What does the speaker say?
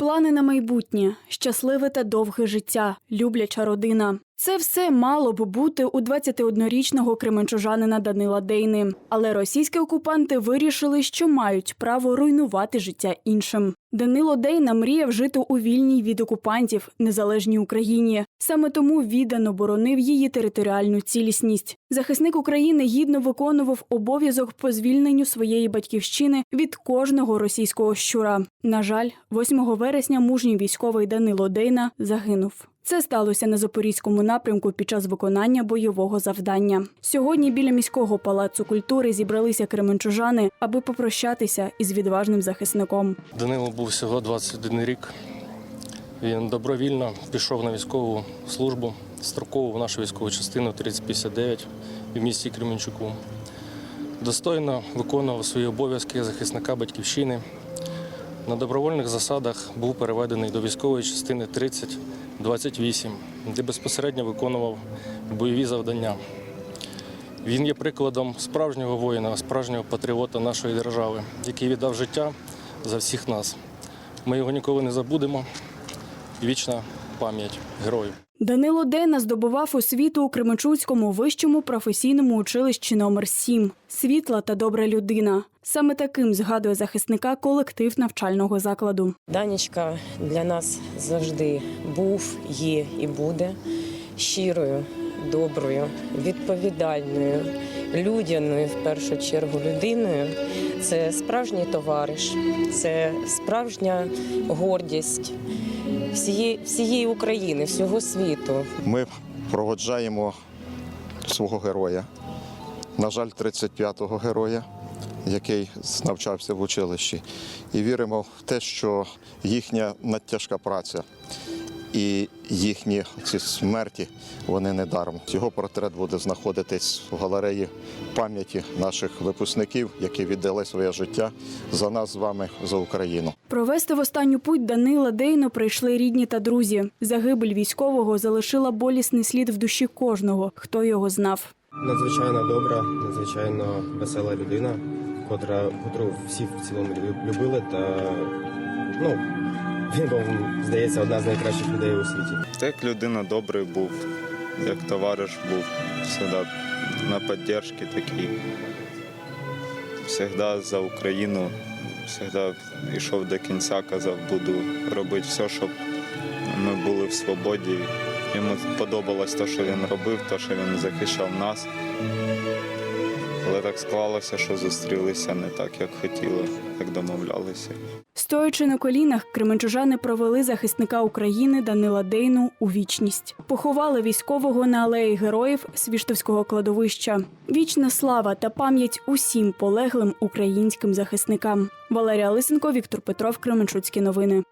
Плани на майбутнє, щасливе та довге життя, любляча родина. Це все мало б бути у 21-річного кременчужанина Данила Дейни. Але російські окупанти вирішили, що мають право руйнувати життя іншим. Данило Дейна мріяв жити у вільній від окупантів незалежній Україні. Саме тому віддано боронив її територіальну цілісність. Захисник України гідно виконував обов'язок по звільненню своєї батьківщини від кожного російського щура. На жаль, 8 вересня мужній військовий Данило Дейна загинув. Це сталося на запорізькому напрямку під час виконання бойового завдання. Сьогодні біля міського палацу культури зібралися кременчужани, аби попрощатися із відважним захисником. Данило був всього 21 рік. Він добровільно пішов на військову службу строкову в нашу військову частину 3059 в місті Кременчуку. Достойно виконував свої обов'язки захисника батьківщини. На добровольних засадах був переведений до військової частини 3028, де безпосередньо виконував бойові завдання. Він є прикладом справжнього воїна, справжнього патріота нашої держави, який віддав життя за всіх нас. Ми його ніколи не забудемо. Вічна пам'ять героїв. Данило Дейна здобував освіту у Кременчуцькому вищому професійному училищі номер 7 Світла та добра людина. Саме таким згадує захисника колектив навчального закладу. Данічка для нас завжди був, є і буде щирою, доброю, відповідальною, людяною в першу чергу людиною. Це справжній товариш, це справжня гордість всієї, всієї України, всього світу. Ми проводжаємо свого героя. На жаль, 35-го героя, який навчався в училищі. І віримо в те, що їхня надтяжка праця і їхні ці смерті вони не даром. Його портрет буде знаходитись в галереї пам'яті наших випускників, які віддали своє життя за нас з вами, за Україну. Провести в останню путь Данила Дейну прийшли рідні та друзі. Загибель військового залишила болісний слід в душі кожного, хто його знав. Надзвичайно добра, надзвичайно весела людина, котра, котру всі в цілому лю- любили. Та ну, він був, здається, одна з найкращих людей у світі. Як людина добрий був, як товариш був, завжди на підтримці такий. Завжди за Україну, завжди йшов до кінця, казав, буду робити все, щоб ми були в свободі. Йому подобалось те, що він робив, те, що він захищав нас. Але так склалося, що зустрілися не так, як хотіли, як домовлялися. Стоячи на колінах, кременчужани провели захисника України Данила Дейну у вічність. Поховали військового на алеї героїв Свіштовського кладовища. Вічна слава та пам'ять усім полеглим українським захисникам. Валерія Лисенко, Віктор Петров, Кременчуцькі новини.